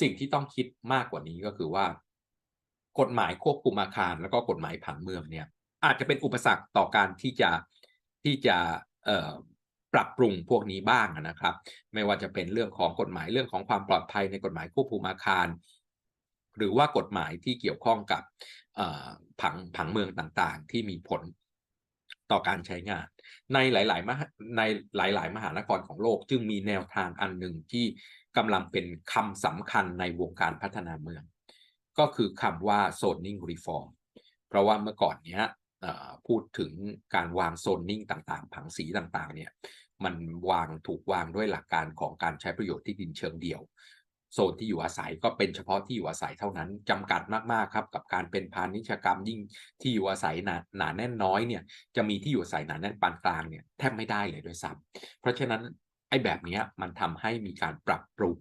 สิ่งที่ต้องคิดมากกว่านี้ก็คือว่า กฎหมายควบคุมอาคาร แล้วก็กฎหมายผังเมืองเนี่ย อาจจะเป็นอุปสรรคต่อการที่จะที่จะปรับปรุงพวกนี้บ้างนะครับ ไม่ว่าจะเป็นเรื่องของกฎหมายเรื่องของความปลอดภัยในกฎหมายควบคุมอาคาร หรือว่ากฎหมายที่เกี่ยวข้องกับผังผังเมืองต่างๆ ที่มีผล ต่อการใช้งาน ในหลายๆมหาในหลาย ๆ มหานครของโลก จึงมีแนวทางอันหนึ่งที่กำลังเป็นคำสำคัญในวงการพัฒนาเมือง ก็คือคำว่า zoning reform เพราะว่าเมื่อก่อนเนี้ยพูดถึงการวางโซนนิ่งต่างๆ ผังสีต่างๆเนี่ยมันวางถูกวางด้วยหลักการของการใช้ประโยชน์ที่ดินเชิงเดี่ยว โซนที่อยู่อาศัยก็เป็นเฉพาะที่อยู่อาศัยเท่านั้นจำกัดมากๆครับกับการเป็นพาณิชยกรรมยิ่งที่อยู่อาศัยหนาหนาแน่นน้อยเนี่ยจะมีที่อยู่อาศัยหนาแน่นปานกลางเนี่ยแทบไม่ได้เลยด้วยซ้ำเพราะฉะนั้นไอ้แบบนี้มันทำให้มีการปรับปรุง